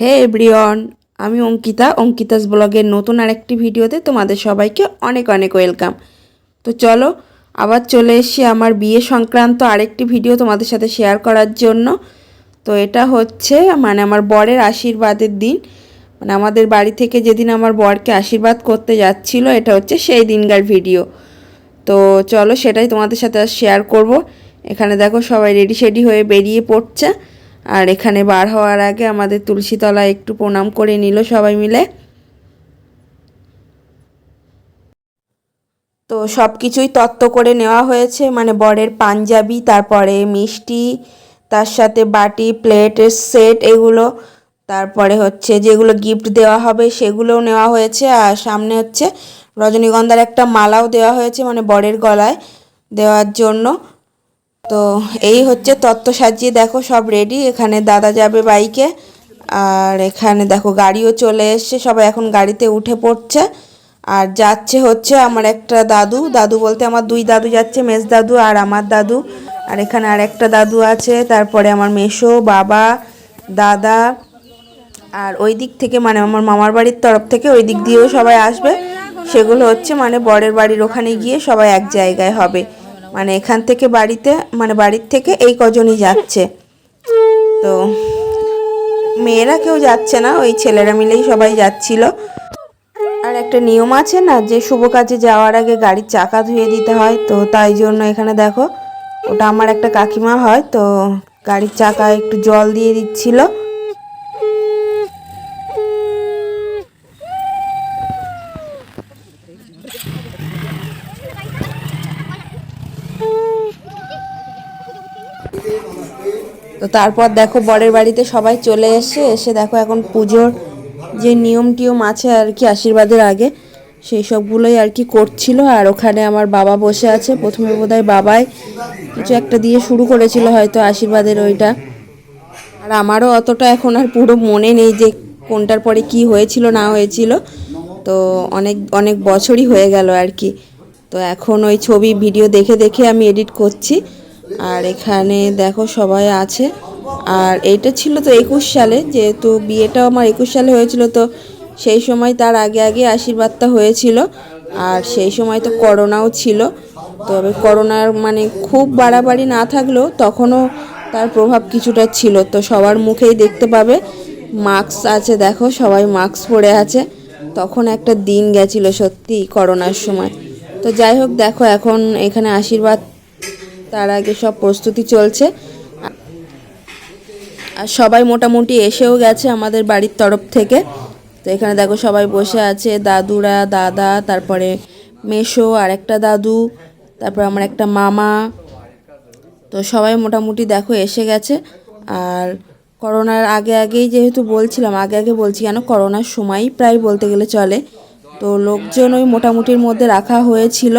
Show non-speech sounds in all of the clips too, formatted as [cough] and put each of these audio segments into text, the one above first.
হে everyone, আমি অঙ্কিতা, অঙ্কিতাস ব্লগের নতুন আরেকটি ভিডিওতে তোমাদের সবাইকে অনেক অনেক ওয়েলকাম। তো চলো, আবার চলে এসেছি আমার বিয়ে সংক্রান্ত আরেকটি ভিডিও তোমাদের সাথে শেয়ার করার জন্য। তো এটা হচ্ছে মানে আমার বরের আশীর্বাদের দিন। মানে আমাদের বাড়ি থেকে যেদিন আমার বরকে আশীর্বাদ করতে যাচ্ছিল, এটা হচ্ছে সেই দিনকার ভিডিও। তো চলো, সেটাই তোমাদের সাথে শেয়ার করব। এখানে দেখো সবাই রেডি শেডি হয়ে বেরিয়ে পড়ছে। আর এখানে বার হওয়ার আগে আমাদের তুলসীতলা একটু প্রণাম করে নিল সবাই মিলে। তো সব কিছুই তত্ত্ব করে নেওয়া হয়েছে মানে বরের পাঞ্জাবি, তারপরে মিষ্টি, তার সাথে বাটি প্লেটের সেট এগুলো, তারপরে হচ্ছে যেগুলো গিফট দেওয়া হবে সেগুলোও নেওয়া হয়েছে, আর সামনে হচ্ছে রজনীগন্ধার একটা মালাও দেওয়া হয়েছে মানে বরের গলায় দেওয়ার জন্য। তো এই হচ্ছে তত্ত্ব সাজিয়ে দেখো, সব রেডি এখানে দাদা যাবে বাইকে আর এখানে দেখো, গাড়িও চলে এসছে। সবাই এখন গাড়িতে উঠে পড়ছে। আর যাচ্ছে হচ্ছে আমার একটা দাদু। দাদু বলতে আমার দুই দাদু যাচ্ছে, মেজ দাদু আর আমার দাদু। আর এখানে আর একটা দাদু আছে, তারপরে আমার মেশো বাবা, দাদা। আর ওই দিক থেকে মানে আমার মামার বাড়ির তরফ থেকে ওই দিক দিয়েও সবাই আসবে। সেগুলো হচ্ছে মানে বরের বাড়ির ওখানে গিয়ে সবাই এক জায়গায় হবে। মানে এখান থেকে বাড়িতে মানে বাড়ির থেকে এই কজনই যাচ্ছে। তো মেয়েরা কেউ যাচ্ছে না, ওই ছেলেরা মিলেই সবাই যাচ্ছিল। আর একটা নিয়ম আছে না, যে শুভ কাজে যাওয়ার আগে গাড়ির চাকা ধুয়ে দিতে হয়। তো তাই জন্য এখানে দেখো, ওটা আমার একটা কাকিমা হয়, তো গাড়ির চাকা একটু জল দিয়ে দিচ্ছিল। তো তারপর দেখো বরের বাড়িতে সবাই চলে এসে এসে দেখো এখন পুজোর যে নিয়ম টিয়ম আছে আর কি আশীর্বাদের আগে, সেই সবগুলোই আর কি করছিল। আর ওখানে আমার বাবা বসে আছে, প্রথমে বোধহয় বাবাই কিছু একটা দিয়ে শুরু করেছিল হয়তো আশীর্বাদের ওইটা। আর আমারও অতটা এখন আর পুরো মনে নেই যে কোনটার পরে কি হয়েছিল, না হয়েছিল। তো অনেক অনেক বছরই হয়ে গেল আর কি। তো এখন ওই ছবি, ভিডিও দেখে দেখে আমি এডিট করছি। আর এখানে দেখো সবাই আছে। আর এইটা ছিল তো একুশ সালে, যেহেতু বিয়েটাও আমার একুশ সালে হয়েছিল, তো সেই সময় তার আগে আগে আশীর্বাদটা হয়েছিল। আর সেই সময় তো করোনাও ছিল। তবে করোনার মানে খুব বাড়াবাড়ি না থাকলেও তখনও তার প্রভাব কিছুটা ছিল। তো সবার মুখেই দেখতে পাবে। মাস্ক আছে, দেখো সবাই মাস্ক পরে আছে। তখন একটা দিন গেছিল সত্যি করোনার সময়। তো যাই হোক, দেখো এখন এখানে আশীর্বাদ তার আগে সব প্রস্তুতি চলছে। আর সবাই মোটামুটি এসেও গেছে আমাদের বাড়ির তরফ থেকে। তো এখানে দেখো সবাই বসে আছে, দাদুরা, দাদা, তারপরে মেশো আর একটা দাদু, তারপর আমার একটা মামা। তো সবাই মোটামুটি দেখো এসে গেছে। আর করোনার আগে আগেই যেহেতু বলছিলাম, আগে আগে বলছি কেন, করোনার সময়ই প্রায় বলতে গেলে চলে। তো লোকজন ওই মোটামুটির মধ্যে রাখা হয়েছিল।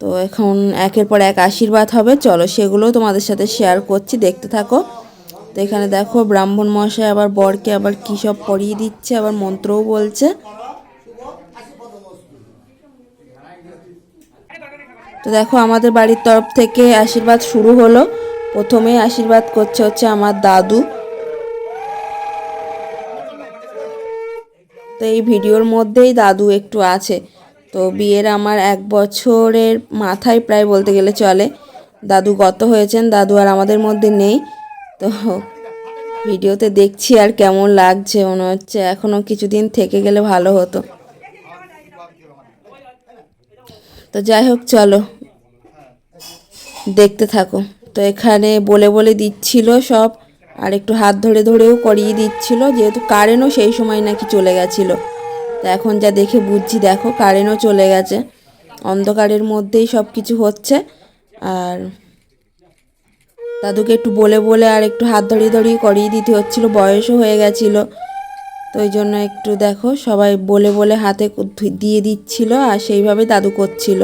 তো এখন একের পর এক আশীর্বাদ হবে। চলো সেগুলোও তোমাদের সাথে শেয়ার করছি, দেখতে থাকো। তো এখানে দেখো ব্রাহ্মণ মশাই আবার বরকে আবার কী সব পরিয়ে দিচ্ছে, আবার মন্ত্রও বলছে। তো দেখো আমাদের বাড়ির তরফ থেকে আশীর্বাদ শুরু হলো। প্রথমে আশীর্বাদ করছে হচ্ছে আমার দাদু। তো এই ভিডিওর মধ্যেই দাদু একটু আছে। তো বিয়ের আমার এক বছরের মাথায় প্রায় বলতে গেলে চলে। দাদু গত হয়েছেন দাদু আর আমাদের মধ্যে নেই। তো ভিডিওতে দেখছি আর কেমন লাগছে মনে হচ্ছে এখনও কিছুদিন থেকে গেলে ভালো হতো। তো যাই হোক চলো। দেখতে থাকো। তো এখানে বলে বলে দিচ্ছিল সব আর একটু হাত ধরে ধরেও করিয়ে দিচ্ছিল যেহেতু কারেন্টও সেই সময় নাকি চলে গেছিল। তো এখন যা দেখে বুঝছি, দেখো কারেন্টও চলে গেছে। অন্ধকারের মধ্যেই সব কিছু হচ্ছে। আর দাদুকে একটু বলে বলে আর একটু হাত ধরিয়ে ধরিয়ে করিয়ে দিতে হচ্ছিল, বয়সও হয়ে গেছিল। তো ওই জন্য একটু দেখো, সবাই বলে বলে হাতে দিয়ে দিচ্ছিল আর সেইভাবে দাদু করছিল।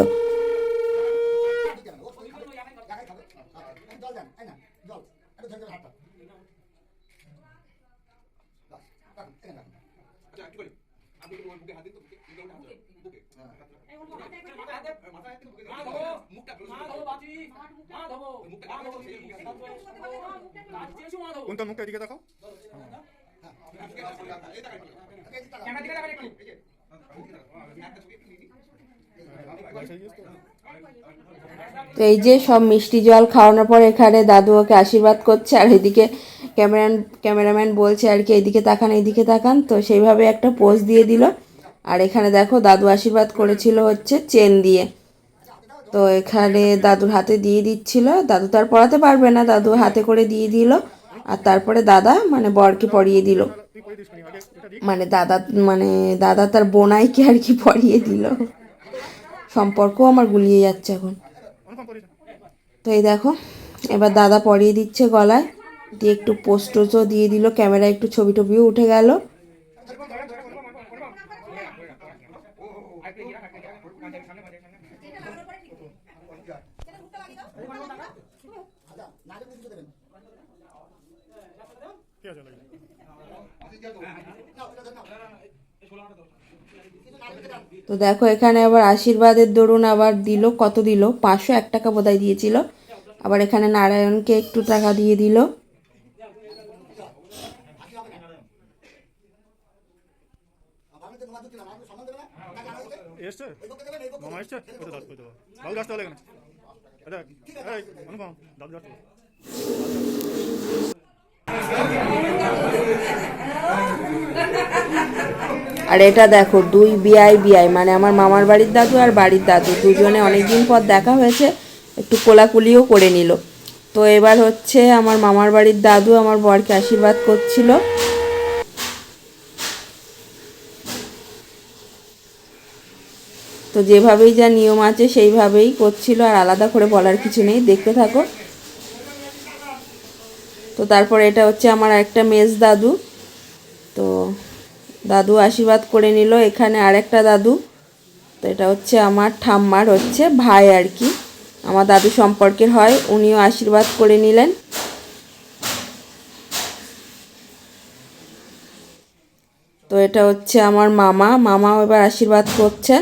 কোনটা মুখটা এদিকে দেখো তো এই যে সব মিষ্টি জল খাওয়ানোর পর এখানে দাদু ওকে আশীর্বাদ করছে, আর এদিকে ক্যামেরাম্যান ক্যামেরাম্যান বলছে আর কি, এদিকে তাকান এইদিকে তাকান। তো সেইভাবে একটা পোজ দিয়ে দিল। আর এখানে দেখো, দাদু আশীর্বাদ করেছিল হচ্ছে চেন দিয়ে। তো এখানে দাদুর হাতে দিয়ে দিচ্ছিল। দাদু তার পড়াতে পারবে না, দাদু হাতে করে দিয়ে দিল। আর তারপরে দাদা মানে বরকে পরিয়ে দিল। মানে দাদা মানে দাদা তার বোনাইকে আর কি পরিয়ে দিল। সম্পর্ক আমার গুলিয়ে যাচ্ছে এখন। তো এই দেখো, এবার দাদা পরিয়ে দিচ্ছে গলায়। দিয়ে একটু পোস্টও দিয়ে দিল। ক্যামেরায় একটু ছবি টবিও উঠে গেল। তো দেখো, এখানে আবার আশীর্বাদের দরুন আবার দিল, কত দিল? পাঁচশো এক টাকা বোধহয় দিয়েছিল। আবার এখানে নারায়ণকে একটু টাকা দিয়ে দিল ওই তো দাদু আসতে হলে এখানে এটা এই অনুপম দাদু আসতে আর এটা দেখো, দুই বিআই বিআই মানে আমার মামার বাড়ির দাদু আর বাড়ির দাদু। দুজনে অনেকদিন পর দেখা হয়েছে, একটু কোলাকুলিও করে নিল। তো এবার হচ্ছে আমার মামার বাড়ির দাদু আমার বরকে আশীর্বাদ করছিল। তো যেভাবেই যা নিয়ম আছে সেইভাবেই করছিল, আর আলাদা করে বলার কিছু নেই, দেখতে থাকো। তো তারপর এটা হচ্ছে আমার একটা মেজ দাদু। তো দাদু আশীর্বাদ করে নিল, এখানে আরেকটা দাদু। তো এটা হচ্ছে আমার ঠাম্মার হচ্ছে ভাই আর কি। আমার দাদু সম্পর্কের হয়, উনিও আশীর্বাদ করে নিলেন। তো এটা হচ্ছে আমার মামা, মামাও এবার আশীর্বাদ করছে।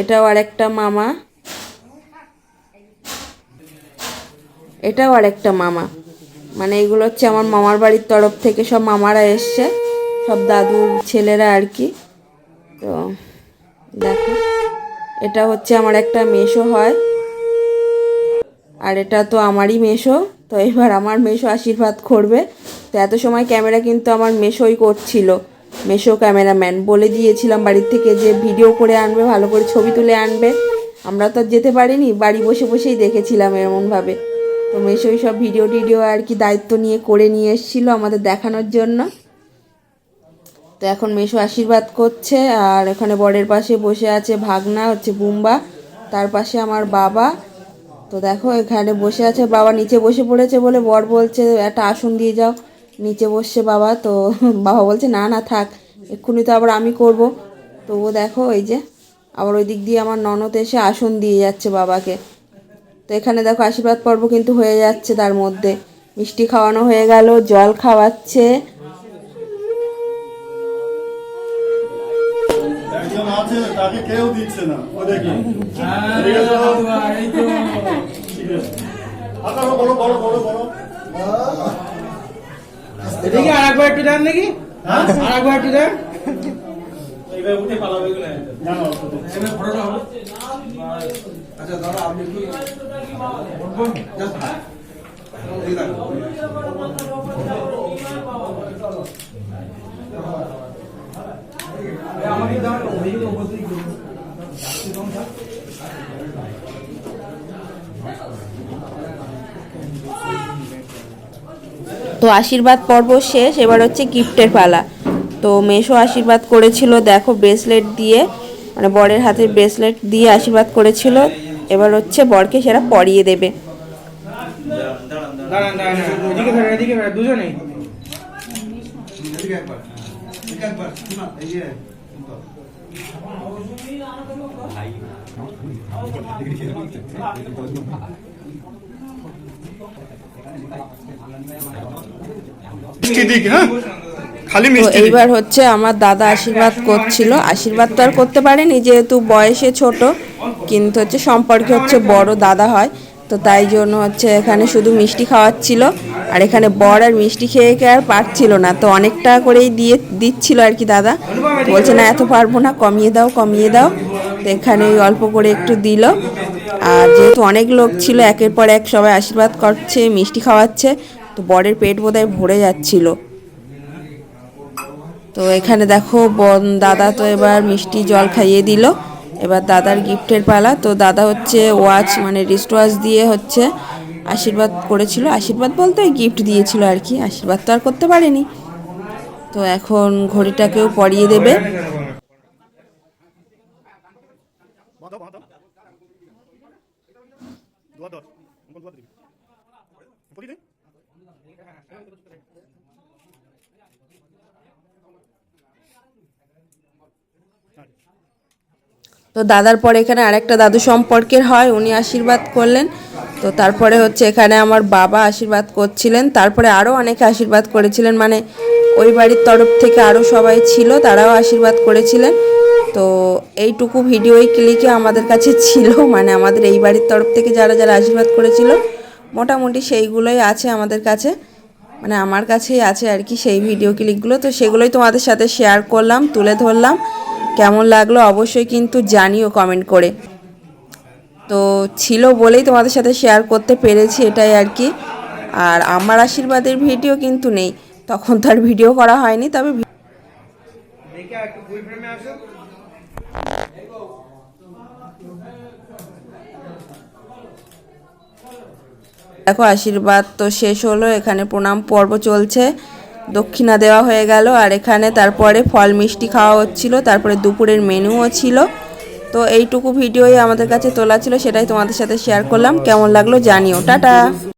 এটাও আরেকটা মামা। এটাও আরেকটা মামা। মানে এগুলো হচ্ছে আমার মামার বাড়ির তরফ থেকে সব মামারা এসছে, সব দাদুর ছেলেরা আর কি। তো দেখো, এটা হচ্ছে আমার একটা মেশো হয়, আর এটা তো আমারই মেশো, তো এবার আমার মেশো আশীর্বাদ করবে। তো এত সময় ক্যামেরা কিন্তু আমার মেশোই করছিল, মেশো ক্যামেরাম্যান। বলে দিয়েছিলাম বাড়ির থেকে যে ভিডিও করে আনবে, ভালো করে ছবি তুলে আনবে। আমরা তো আর যেতে পারিনি, বাড়ি বসে বসেই দেখেছিলাম এমনভাবে। তো মেশোই সব ভিডিও টিডিও আর কি দায়িত্ব নিয়ে করে নিয়ে এসেছিল আমাদের দেখানোর জন্য। তো এখন মেশো আশীর্বাদ করছে আর এখানে বরের পাশে বসে আছে ভাগনা, হচ্ছে বুম্বা, তার পাশে আমার বাবা। তো দেখো এখানে বসে আছে বাবা, নিচে বসে পড়েছে বলে বর বলছে, একটা আসন দিয়ে যাও। নিচে বসছে বাবা, তো [laughs] বাবা বলছে, না না, থাক, এক্ষুনি তো আবার আমি করব। তো ও দেখো এই যে, আবার ওই দিক দিয়ে আমার ননদ এসে আসন দিয়ে যাচ্ছে বাবাকে। তো এখানে দেখো আশীর্বাদ পর্ব কিন্তু হয়ে যাচ্ছে তার মধ্যে। মিষ্টি খাওয়ানো হয়ে গেল জল খাওয়াচ্ছে। আচ্ছা বড় বড় বড় বড় এদিকে আর একবার একটু দেন দেখি। আর একটু দেন। জানো আচ্ছা দাদা, আপনি কি তো আশীর্বাদ পর্ব শেষ, এবার হচ্ছে গিফটের পালা। তো মেশো আশীর্বাদ করেছিল, দেখো ব্রেসলেট দিয়ে মানে বরের হাতে ব্রেসলেট দিয়ে আশীর্বাদ করেছিল। এবার হচ্ছে বরকে সেটা পরিয়ে দেবে। হ্যাঁ? এইবার হচ্ছে আমার দাদা আশীর্বাদ করছিল। আশীর্বাদ তো আর করতে পারেনি যেহেতু বয়সে ছোট। কিন্তু হচ্ছে সম্পর্কে হচ্ছে বড় দাদা হয়, তো তাই জন্য হচ্ছে এখানে শুধু মিষ্টি খাওয়াচ্ছিল, আর এখানে বর আর মিষ্টি খেয়ে খেয়ে আর পারছিল না, তো অনেকটা করেই দিয়ে, দিচ্ছিল আর কি দাদা বলছে, না, এত পারব না, কমিয়ে দাও কমিয়ে দাও। তো এখানে অল্প করে একটু দিল, আর যেহেতু অনেক লোক ছিল, একের পর এক সবাই আশীর্বাদ করছে, মিষ্টি খাওয়াচ্ছে, তো বরের পেট বোধহয় ভরে যাচ্ছিল। তো এখানে দেখো দাদা তো এবার মিষ্টি জল খাইয়ে দিল এবার দাদার গিফটের পালা। তো দাদা হচ্ছে ওয়াচ মানে রিস্ট ওয়াচ দিয়ে হচ্ছে আশীর্বাদ করেছিল। আশীর্বাদ বলতে গিফট দিয়েছিল আর কি। আশীর্বাদ তো আর করতে পারেনি। তো এখন ঘড়িটাকেও পরিয়ে দেবে। তো দাদার পরে এখানে আরেকটা দাদু সম্পর্কের হয়, উনি আশীর্বাদ করলেন। তো তারপরে হচ্ছে এখানে আমার বাবা আশীর্বাদ করছিলেন। তারপরে আরও অনেকে আশীর্বাদ করেছিলেন মানে ওই বাড়ির তরফ থেকে আরও সবাই ছিল, তারাও আশীর্বাদ করেছিলেন। তো এইটুকু ভিডিওই ক্লিকে আমাদের কাছে ছিল মানে আমাদের এই বাড়ির তরফ থেকে যারা যারা আশীর্বাদ করেছিল, মোটামুটি সেইগুলোই আছে আমাদের কাছে। মানে আমার কাছেই আছে আর কি সেই ভিডিও ক্লিকগুলো। তো সেগুলোই তোমাদের সাথে শেয়ার করলাম, তুলে ধরলাম। কেমন লাগল অবশ্যই কিন্তু জানিও কমেন্ট করে। তো ছিল বলেই তোমাদের সাথে শেয়ার করতে পেরেছি এটাই আর কি। আর আমার আশীর্বাদের ভিডিও কিন্তু নেই। তখন তার ভিডিও করা হয়নি, তবে দেখো, আশীর্বাদ তো শেষ হলো, এখানে প্রণাম পর্ব চলছে। দক্ষিণা দেওয়া হয়ে গেল আর এখানে তারপরে ফল মিষ্টি খাওয়া হচ্ছিল, তারপরে দুপুরের মেনুও ছিল। তো এইটুকু ভিডিওই আমাদের কাছে তোলা ছিল, সেটাই তোমাদের সাথে শেয়ার করলাম। কেমন লাগল জানিও। টাটা!